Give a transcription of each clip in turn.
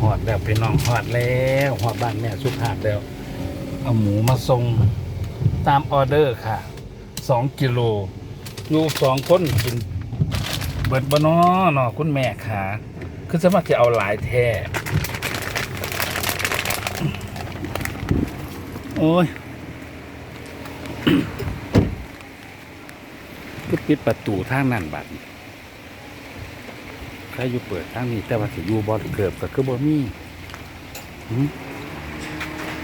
หอดแล้วพี่น้องหอดแล้วหอดบ้านแม่สุภาพแล้ว เอาหมูมาส่งตามออเดอร์ค่ะสองกิโลอยู่สองคนกินเบิดบนอนาะคุณแม่ค่ะคือสามารถจะเอาหลายแท้โอ้ยก็ปิดประตูทางนั่นบัดนี้ ใครอยู่เปิดทางนี้ แต่ว่าสิอยู่บอลเกือบก็คือบ่มี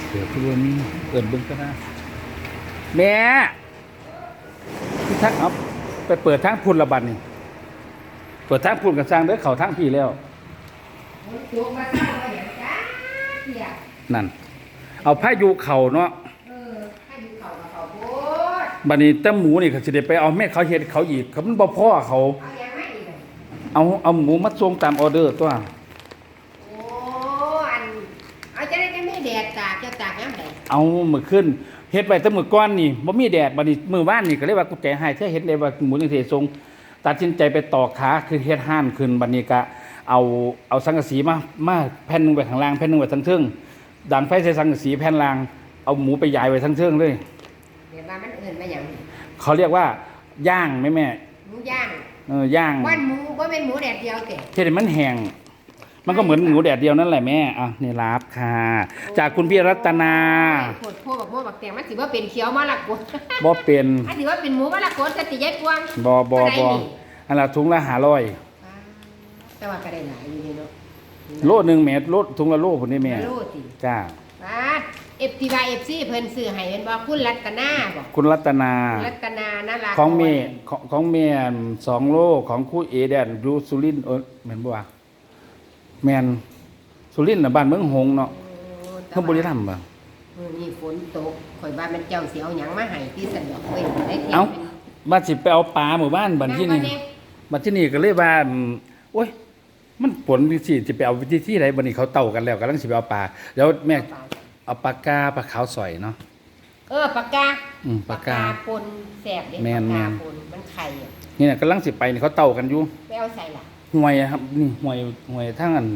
เกือบคือบ่มีเอินเบิ่งก็ได้แม่ที่ทักเอาไปเปิดทางพุ่นละบัดนี่เปิดทางพุ่นกับสร้างเด้อเขาทางพี่แล้วจุกมาเอางจ้าเสียนั่น เอาพายุเข่าเนาะบัดนี้แต่หมูนี่เขาสิได้ไปเอาแม่เขาเฮ็ดเขาอีกเขามันบ่พ่อเขา เอาเอาหมูมาส่งตามออเดอร์ตัวโอ้อันเอาจะได้จะไม่แดดตากจะตากน้ำไหนเอามือขึ้นเฮ็ดไปแต่มือก้อนนี่บ่มีแดดบัดนี้มือว่านนี่ก็เลยว่ากูใจหายเท่าเฮ็ดได้ว่าหมูจังซี่ทรงตัดสินใจไปต่อขาคือเฮ็ดห้านขึ้นบัดนี้ก็เอาเอาสังกะสีมามาแผ่นหนึงไว้ข้างล่างแผ่นหนึงไว้ทั้งเทิงดันไฟใส่สังกะสีแผ่นล่างเอาหมูไปยายไว้ทั้งเทิงเลยเดี๋ยวว่ามันเอื่นมาอย่างนี้เขาเรียกว่าย่างแม่แม่หมูย่าง เออย่างวันหมูก็เป็นหมูแดดเดียวเตะเฮ็ดให้มันแห้งมันก็เหมือนหมูแดดเดียวนั่นแหละแม่อะนี่รับค่ะ จากคุณพี่รัตนาโคตรโพดบักโมบักแตงมันถือว่าเป็นเขียวมะละกดบ่เป็นมันถือว่าเป็นหมูมะละกดกะติยายกวางบ่บ่บ่อันละถุงละ500อ่าแต่ว่าก็ได้หลายอยู่นี่เนาะโลหนึ่งเมตรโลถุงละโลพุ่นนี่แม่โลติจ้าบาดเอ ฟทีวายเอฟซีเพิ่นซื้อให้เพิ่นบอกคุณรัตนาบอกคุณรัตนา รัตนานาราของเมของของเมสองโลของคู่เอแดนดูสุรินทร์เออแม่นบ่วะแม่นสุรินทร์น่ะบ้านเมืองหงส์เนาะเพิ่นบ่ได้ทำบ่เออนี่ฝนตกข่อยว่ามันเจ้าสิเอาหยังมาให้ที่สันดอกเว้ยได้เที่ยเอ้าเป็นมาสิไปเอาปลาหมู่บ้านบัดที่นี่ำบ่แบัดที่นี่ก็เลยว่าอืมโอ้ย มันผลสิสิไปเอาที่ที่ใดบัดนี้เขาเต่ากันแล้วกำลังสิไปเอาปลาเดี๋ยวแม่ เอาปลากาปลาขาวสอยเนาะ เออปากกาอืมปากกาปนแสบเด้แม่นปากแม่กาน ปนมันไข่อะนี่น่ะกำลังสิไปนี่เขาเต่ากันอยู่ไปเอาใส่ล่ะห่วยอะครับนี่ห่วยห่วยทั้งอัน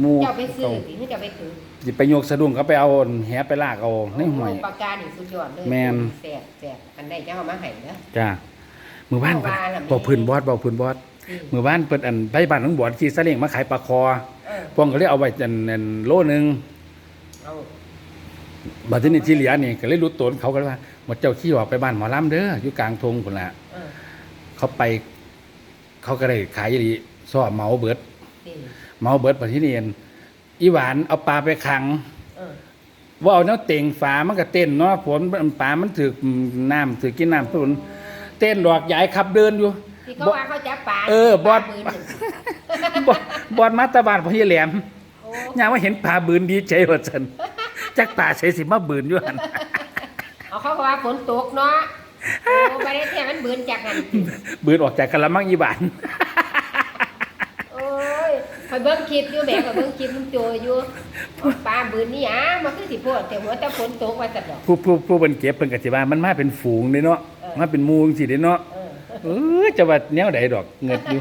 หมูเจ้าไปซื้อสิหรือเจ้าไปถือสิไปโยกสะดุ้งเขาไปเอาแหไปลากเอาในห่วย โอ้ปากกานี่สุดยอดเลยแม่น แสบแสบอันใดเจ้าเอามาให้เด้อ จ้ามือบ้านเอาว่าล่ะแม่บอกพื้นบอสบอกพื้นบอสอืมมือบ้านเปิดอันไปบ้านน้องบอสขี่ซาเล้งมาขายปลาคอเออพวงก็เลยเอาไว้อันอันโลนึงเอา บัดทีนี้ที่เหลือนี่ก็เลยรู้ตนเขาก็เลยว่าหมดเจ้าขี้ออกไปบ้านหมอลำเด้ออยู่กลางทงพุ่นละเออเขาไป เขาก็ได้ขายอีหลีซ้อเหมาเบิดนี่เหมาเบิดบัดที่นี่เองอีหวานเอาปลาไปขัง เออว่าเอาเนาเต่งฝามันก็เต้นเนาะฝนปลามันถือน้ำถือกินน้ำฝนเต้นดอกใหญ่ขับเดินอยู่ ที่เขาว่าเขาจับปลาเออบอสปลามืหนึ่งบอดบอดมาตาบานพญแหลมโอ้ย่างว่าเห็นปลาบืนดีใจว่าฉัน จักปลาใช้สิมาบืนอยู่หันเอาเขาก็ว่าฝนตกเนาะโอ้ไม่ได้แท้มันเบืนจากหันบืนออกจากกะละมังอีบานโอ้ยคอยเบิ่งคลิปอยู่แหม่คอยเบิ่งคลิปลุงโจอยู่ปลาบืนนี่อะมันคือสิโพดแต่หัวแต่ฝนตกว่าจัดดอกผู้ผู้ผู้เพิ่นเก็บเพิ่นก็สิว่ามันมาเป็นฝูงเด้เนาะเออมาเป็นหมู่จังซี่เด้เนาะเออเออจะว่าแนวใดดอกเงิดอยู่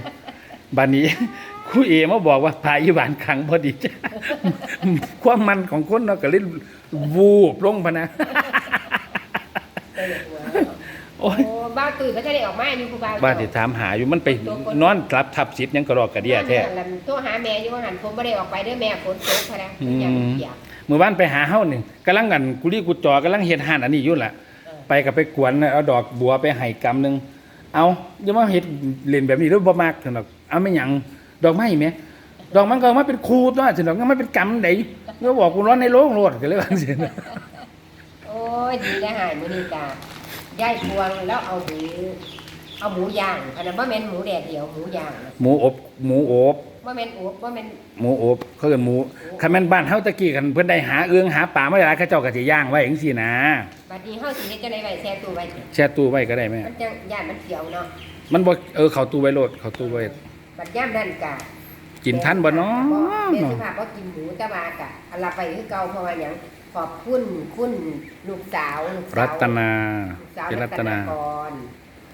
บัดนี้ ครูเอมาบอกว่าพาอีหวานขังพอดีจ้ะความมันของคนเนาะก็เลยวูบลงพะนะเออหัวโอ้ยโอ้บ้าวตุ้ยก็จะได้ออกมาอยู่ครูบาบ้านที่ถามหาอยู่มันไปนอนรับทับสิทธิ์หยังก็รอกกระเดียแท้นั่นล่ะโทรหาแม่อยู่ว่าหันผมบ่ได้ออกไปเด้อแม่ฝนตกพะนะอืมยังเปียกเมื่อวานไปหาเฮานี่กำลังกันกุลีกุจอกำลังเฮ็ดหานอันนี้อยู่ล่ะเออไปกับไปกวนเอาดอกบัวไปให้กำหนึงเอาอย่ามาเฮ็ดเล่นแบบนี้แล้วบ่มักซั่นดอกเอาไม่หยัง ดอกไม้แหมดอกมันก็เอามาเป็นคูบเนาะซั่นดอกมันเป็นกำไดก็บอกกูร้อนในโรงโลดก็เลยว่าซั่นโอ้ยดีได้หายมื้อนี้จ้าย่ายพวงแล้วเอาหมูเอาหมูย่างอันนั้นบ่แม่นหมูแดดเดียวหมูย่างนะหมูอบหมูอบบ่แม่นอบบ่แม่นหมูอบเขาเอิ้นหมูคันแม่นบ้านเฮาตะกี้คันเพิ่นได้หาเอื้องหาปลามาหลายเขาเจ้าก็สิย่างไว้จังซี่นะบัดนี้เฮาสิเฮ็ดจังได๋ไว้แช่ตู้ไว้แช่ตู้ไว้ก็ได้แม่มันจังย่านมันเขียวเนาะมันบ่เออเข้าตู้ไว้โลดเข้าตู้ไว้ บัดย่ามนั่นกะกินทันบ่เนาะแม่สุภาพบ่กินหมูแต่ว่ากะอันละไปคือเก่าเพราะว่าหยังขอบคุณคุณลูกสาวลูกสาวรัตนาลูกสาวเป็นรัรัตตนานากร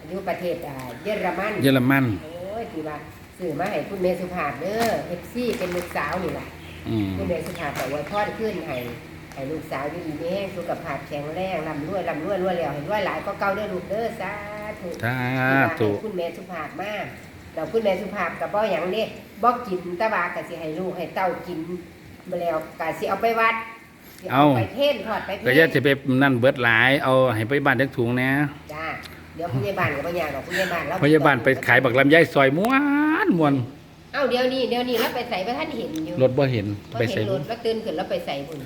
อยู่ประเทศอ่าเยอรมันเยอรมันโอ้ยที่ว่าซื้อมาให้คุณเมสุภาพเด้อ FC เป็นลูกสาวนี่ล่ะอืมคุณแม่สุภาพแต่ว่าทอดขึ้นให้ให้ลูกสาวอยู่ดีมีแห้งสุขภาพแข็งแรงร่ำรวยร่ำรวยรวยแล้วให้รวยหลายก็เก่าเด้อลูกเด้อสาธุสาที่ว่าธุให้คุณแม่สุภาพมาก เราคุณแม่สุภาพกับบ่หยังเด้บ่กินแตะวาก็สิให้ลูกให้เต้ากินมาแล้วก็สิเอาไปวัดสิไปเทศน์ทอดไปเทก็อย่าศน์สิไปนั่นเบิดหลาย เอาให้ไปบ้านจักถุงแหน่จ้าเดี๋ยวผู้ใหญ่บ้านก็บ่ยากดอกผู้ใหญ่บ้านเราพยาบาลไปขายบักลำไยซอยม่วนม่วนเอ้าเดี๋ยวนี้เดี๋ยวนี้เราไปใส่บ่ทันเห็นอยู่รถบ่เห็นบ่ไปเห็ใส่นรถแล้วตื่นขึ้นแล้วไปใส่พุ่น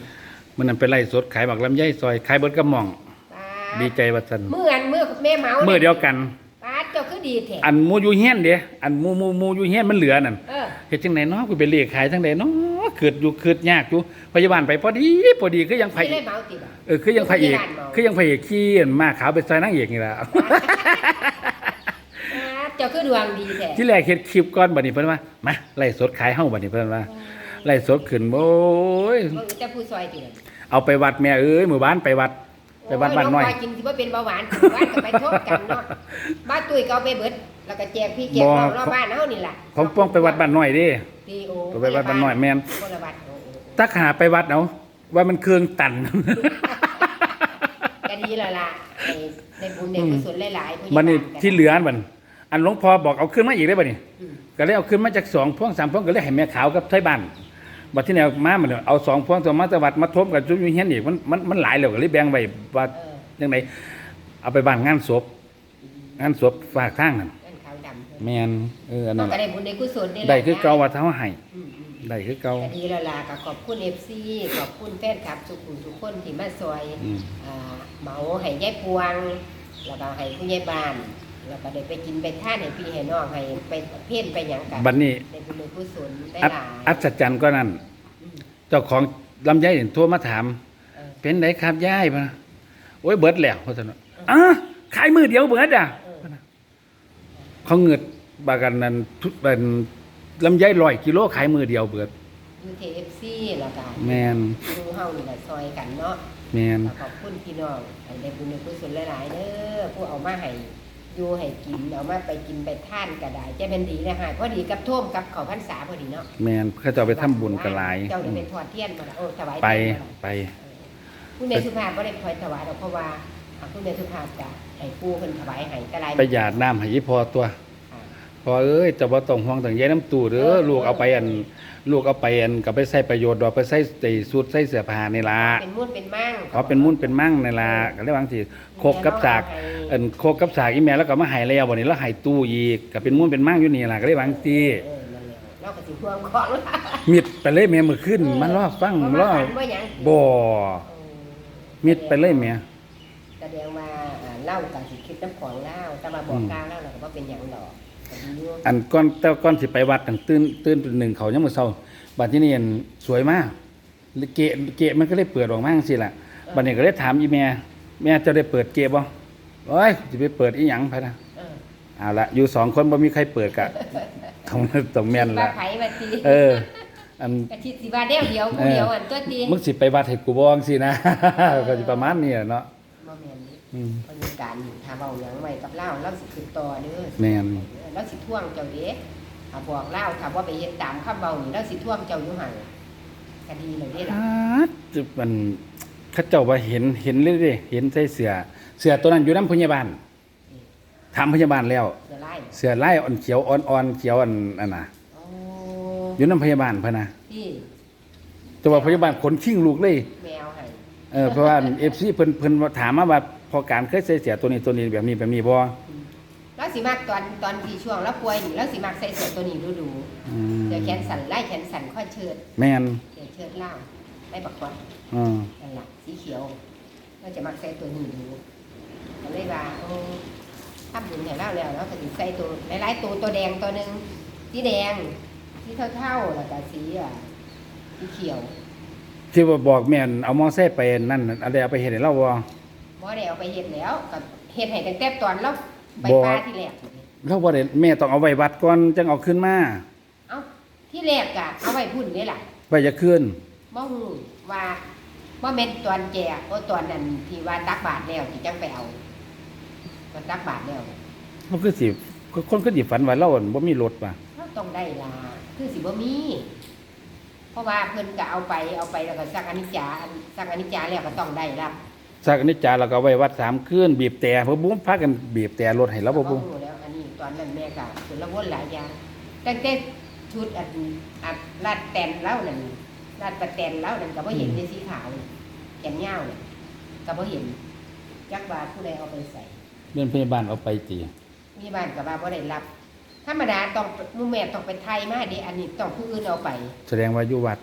มันนั่นไปไล่สดขายบักลำไยซอยขายเบิดกระหม่องป้าดีใจว่าซั่นเมื่ออันเมื่อแม่เมาเมื่อเดียวกันป้า เจ้าคือดีแท้อันหมูอยู่เฮียนเด้อันหมูหมูหมูอยู่เฮียนมันเหลือนั่นเออเฮ็ดจังไดเนาะกูไปเลขขายจังไดเนาะเกิดอยู่เกิดยากอยู่พยาบาลไปพอดีพอดีคือยังไผไม่ได้เมาติบ่ะ เออคือยังพระเอกพยาบาลเมาคือยังพระเอกขี้อันมาขาวไปซอยนางเอกนี่ล่ะป้าเจ้าคือดวงดีแท้ที่แรกเฮ็ดคลิปก่อนบัดนี้เพิ่นว่ามาไล่สดขายเฮาบัดนี้เพิ่นว่าไล่สดขึ้นโอ้ยบ่รู้แต่ผู้ซอยติล่ะเอาไปวัดแม่เอ้ยมื้อวานไปวัด ไปวัดบ้านน้อยโงกินสิบ่เป็นเบาหวานบ้านก็ไปทบกันเนาะบ้านตุ้ยก็เอาไปเบิดแล้วก็แจกพี่แจกน้องรอบบ้านเฮานี่ล่ะของป้องไปวัดบ้านน้อยเด้ดีโอไปวัดบ้านน้อยแม่น คนละวัดโอ้โอ้โอ้ตักหาไปวัดเอาว่ามันเครื่องตัน ก็ดีแล้วล่ะให้ได้บุญได้กุศลหลายๆผู้ใหญ่บัดนี้บ้ากัที่เหลือบัดอันหลวงพ่อบอกเอาขึ้นมาอีกได้บัดนี้อืมก็เลยเอาขึ้นมาจากสองพวงสามพวงก็เลยให้แม่ขาวกับไทยบ้าน บัดที่แนวมามันเอาสองพวงตัวมาตวัดมาทบกับจุ๊บอยู่เฮียนอีกมันมันมันหลายแล้วก็เลยแบ่งไว้ว่าเออจังไดเอาไปบ้านงานศพงานศพฝากทางนั่นนั่นขาวดำแม่นเอออันมันั้นนก็ล่ะได้บุญได้กุศลได้ได้คือเก่าว่าเฮาให้อืมอืมได้คือเก่า ก็ดีแล้วล่ะก็ขอบคุณ FC ขอบคุณแฟนคลับทุกคนทุกคนที่มาซอยอืม อ่าเหมาให้ยายพวงแล้วก็ให้ผู้ใหญ่บ้าน แล้วก็ได้ไปกินไปท่านให้พี่ให้น้องให้ไปเพ่นไปหยังกันบัดนี้ได้บุญได้กุศลได้อัศหลายอัศจรรย์ก็นั่นอืมเจ้าของลำไยเนี่ยโทรมาถาม เออเป็นไดครับยายมาโอ้ยเบิดแล้วเขาจะว่าอะขายมือเดียวเบิดอะเออเขาเงิดบากันนั้นทุกเป็นลำไยร้อยกิโลขายมือเดียวเบิด ยูทีเอฟซีแล้วก็แมนดูเฮานี่แหละซอยกันเนาะ แมนก็ขอบคุณพี่น้องให้ได้บุญได้กุศลหลาย ๆเด้อผู้เอามาให้ อยู่ให้กินเอามาไปกินไปท่านก็ได้จะเป็นดีนะฮะพอดีกับท่วมกับเขาพรรษาพอดีเนาะแมนเขาจะเอาไปทำบุญกันหลายเจ้าได้เป็นทอดเทียนมาแล้วโอ้ถวายไปเทียนมาแล้วไปคุณแม่สุภาพก็ได้ถวายถวายดอกเพราะว่าอ่าคุณแม่สุภาพจะให้ปู่เพิ่นถวายให้แต่ลายไปหยาดน้ำให้ยี่พอตัว พอเอ้ยจะว่าต้องห่วงต้องแย่น้ำตูเด้อลูกเอาไปอัน ลูกเอาไปอันก็ไปใส่ประโยชน์ดอกไปใส่ใส่สูตรใส่เสื้อผ้านี่ล่ะเป็นมุ่นเป็นมั่งเขาเป็นมุ่นเป็นมั่งนี่ล่ะก็เลยบางทีโคกกับสากอันโคกกับสากอีแม่แล้วก็มาให้แล้วบ่นี้แล้วให้ตู้อีกก็เป็นมุ่นเป็นมั่งอยู่นี่ล่ะก็เลยบางทีเออนั่นแหละเราก็สิห่วงของล่ะมิดไปเลยแม่มื้อขึ้นมันรอฟังเพราะรว่าอฝันว่าหยังบ่เออมิดไปเลยแม่แสดงว่าอ่าเล่ากับสิคิดน้ำของเล่าแต่มาบอกกล่าวเล่าเราก็ว่าเป็นหยังดอกก็ดี อยู่อันก่อนแต่ก่อนสิไปวัดกันตื่นตื่นเป็นหนึ่งเขายังมื้อเช้าบัดที่นี่อันสวยมากเกะเกะมันก็เลยเปิดออกมาจังซี่ล่ะบัดนี้ก็เลยถามอีแม่แม่จะได้เปิดเกะบ่โอ้ยสิไปเปิดอีหยังพะนะเออเอาละอยู่สองคนบ่มีใครเปิดกะต้องต้องแม่นว่าละไผมาตีเอออันกะทิสิว่าเดียวเดียวผู้เดียวอันตัวตีมึงสิไปวัดให้กูบ่จังซี่นะก็สิประมาณนี้แหละเนาะบ่แม่นนี่อืมบรรยากาศนี่ถ้าเว้าหยังไว้กับเล่าเราสิขึ้นต่อเด้อแม่น เราสิท่วงเจ้าเด้ถ้าบอกเล่าถ้าว่าไปเฮ็ดตามคำเว้านี่เราสิท่วงเจ้าอยู่หั่นก็ดีเลยเด้ล่ะอาดจะมันเขาเจ้าว่าเห็นเห็นเลยเด้เห็นใส่เสื้อเสื้อตัวนั้นอยู่นำพยาบาลถามพยาบาลแล้วเดี๋ยวไล่เสื้อลายอ่อนเขียวอ่อนๆเขียวอันอันน่ะโอ้อยู่นำพยาบาลพะนะที่แต่ว่าพยาบาลขนขิ้งลูกเลยแมวให้เออเพราะว่า FC เพิ่นเพิ่นว่าถามมาว่าพอการเคยใส่เสื้อตัวนี้ตัวนี้แบบนี้แบบนี้บ่ เราสิมักตอนตอนที่ช่วงเราป่วยนี่เราสิมักใส่เสื้อตัวนี้ดูดูอืมเดี๋ยวแขนสั่นไล่แขนสั่นค่อยเชิดแม่นเดี๋ยวเชิดเล่าไล่ปักควันอืมนั่นล่ะสีเขียวเราจะมักใส่ตัวนี้ดูก็เลยว่าโอ้ทำบุญให้เล่าแล้วเราก็สิใส่ตัวหลายๆตัวตัวแดงตัวหนึงสีแดงสีเท่าๆแล้วก็สีอะสีเขียว ที่ว่าบอกแม่นเอามอไซค์ไปนั่นน่ะอะไรเอาไปเฮ็ดให้เราบ่บ่ได้เอาไปเฮ็ดแล้วก็เฮ็ดให้ตั้งแต่ตอนเรา ไปบ่ป่าที่แรกเราบ่ได้แม่ต้องเอาไว้วัดก่อนจังเอาขึ้นมาเอ้าที่แรกกะเอาไว้พุ่นนี่ล่ะไว้จะขึ้นบ่ฮู้ว่าบ่แม่นตอนแจกโอ้ตอนนั้นที่ว่าตักบาทแล้วที่จังไปเอาตอนตักบาทแล้วมันคือสิคนคือสิฝันว่าเราอั่นบ่มีรถว่ะเราต้องได้ล่ะคือสิบ่มี เพราะว่าเพิ่นก็เอาไปเอาไปแล้วก็สักอนิจจาอันสักอนิจจาแล้วก็ต้องได้รับ สักนิจจาเราก็เอาไว้วัดสามคืนบีบแต่เพราะบุ้มพากันบีบแต่รถให้เราบ่ก็บุ้มรู้แล้วอันนี้ตอนนั้นแม่ก็คือละวนหลายอย่างตั้งแต่ชุดอันอันลาดแตนเล่านั่นลาดประแตนเล่านั่นก็บ่เห็นในสีขาวนี่แขนยาวนี่ก็บ่เห็นยักว่าผู้ใดเอาไปใส่เดินพยาบาลเอาไปตีมีบ้านก็ว่าบ่ได้รับธรรมดาต้องหมู่แม่ต้องไปไทยมาเด้อันนี้ต้องผู้อื่นเอาไป แสดงว่าอยู่วัด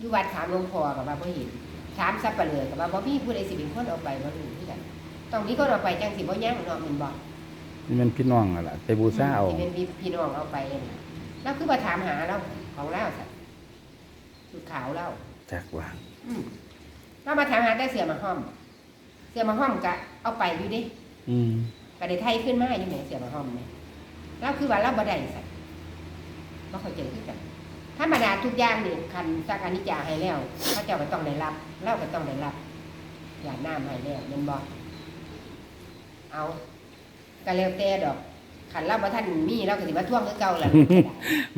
อยู่วัดถามหลวงพ่อกับว่าบ่เห็น ถามสับปะเลอกับว่าบ่มีผู้ใดสิเป็นคนเอาไปบ่รู้คือกันต้องมีคนเอาไปจังสิบ่ยั่งเนาะแมันบ่นี่มันพี่น้องอะล่ะไปบูชาเอาที่เป็นพี่น้องเอาไปนั่นแล้วคือมาถามหาเราของเราสัตว์สุดขาวเราจักว่าอืมเรามาถามหาแต่เสือมาห้อม เสือมาห้อมก็เอาไปอยู่ดิอืมก็ได้ไทยขึ้นมาอยู่ไหนเสือมาห้อมเนี่ยเราคือว่าเราบ่ได้สัตว์บ่เข้าใจคือกัน ธรรมดาทุกอย่างนี่คันสักอนิจจาให้แล้วพระเจ้าก็ต้องได้รับเราก็ต้องได้รับ อย่าน้ำให้แล้วแมันบอกเอาก็แล้วแต่ดอกขันเราบ่ท่านมีเราก็สิมาท่วงคือเก่าแหละ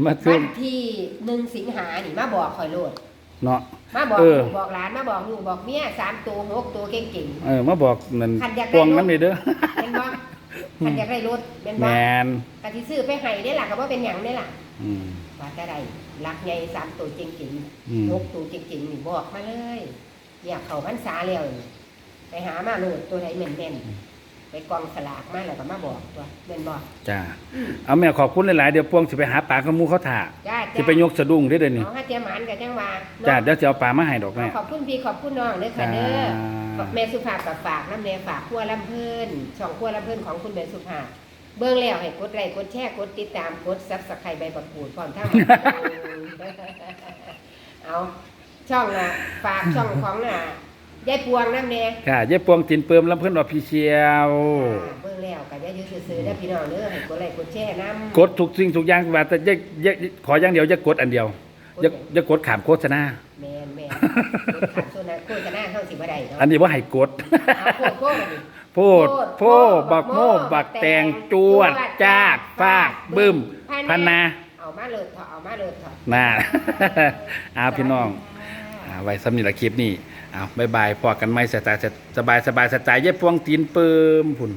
มาถึวังนที่หนึ่งสิงหานี่มาบอกคอยโลดเนาะมาบอกเออลูกบอกหลานมาบอกลูกบอกเมียสามตัวหกตัวเก่งเออมาบอกนั่นขันอยากได้ปวงน้ำนี่เด้อๆเป็นบ่ขันอยากได้รถเป็นแมบ่นกะที่ซื้อไปให้ได้ล่ะก็บ่เป็นหยังได้ล่ะอืม ว่าจะได้รักใหญ่สามตัวเก่งอืมๆหกตัวเก่งๆนี่บอกมาเลย อยากเข้าพรรษาแล้วนี่ไปหามาโลดตัวไหนแม่นๆไปกองสลากมาแล้วก็มาบอกตัวแม่นบ่จ้าอืมเอาแม่ขอบคุณหลายๆเดี๋ยวปวงสิไปหาปลากระมูเขาถ่าจ้าสิจ้าไปยกสะดุ้งได้อเด้อนี่เอาให้เตรียมหมานกับจังว่าเนะจ้าเดี๋ยวจะเอาปลามาให้ดอกแม่ขอบคุณพี่ขอบคุณน้องเด้อค่ะจ้าเด้อแม่สุภาพกับฝากน้ำแน่ฝากขั้วลำเพิ่นช่องขั้วลำเพิ่นของคุณแม่สุภาพ เบื้องแล้วให้กดไลค์กดแชร์กดติดตามกดซับสไครต์ใบประกูดพร้อมทั้งเอาช่องน่ะฝากช่องของน่ะยายปวงน้ำแน่ค่ะยายปวงตินเปิมลำเพิ่นออฟฟิเชียลอ่าเบื้องแล้วก็อย่าอยู่ซื่อๆเด้อพี่น้องเด้อให้กดไลค์กดแชร์น้ำ กดทุกสิ่งทุกอย่างว่าแต่อย่าอย่าขออย่างเดียวอย่ากดอันเดียวอย่าอย่ากดขามโฆษณา แมนแมนกดขาดโซนะโฆษณาเข้าสิบ่ได้เนาะอันนี้ว่าให้กด เอาโคตรโคตรอันนี้ โพดโพบักโมบักแตงจวดจ้าดฟาดบึ้มพันนาเอามาเลยเถอะเอามาเลยเถอะน่าเอาพี่น้องอ่าไว้สำนีละคลิปนี้เอาบายบายพอกันไหมสไตล์สบายสบายสไตล์เย็บพวงตีนเปิมพุ่น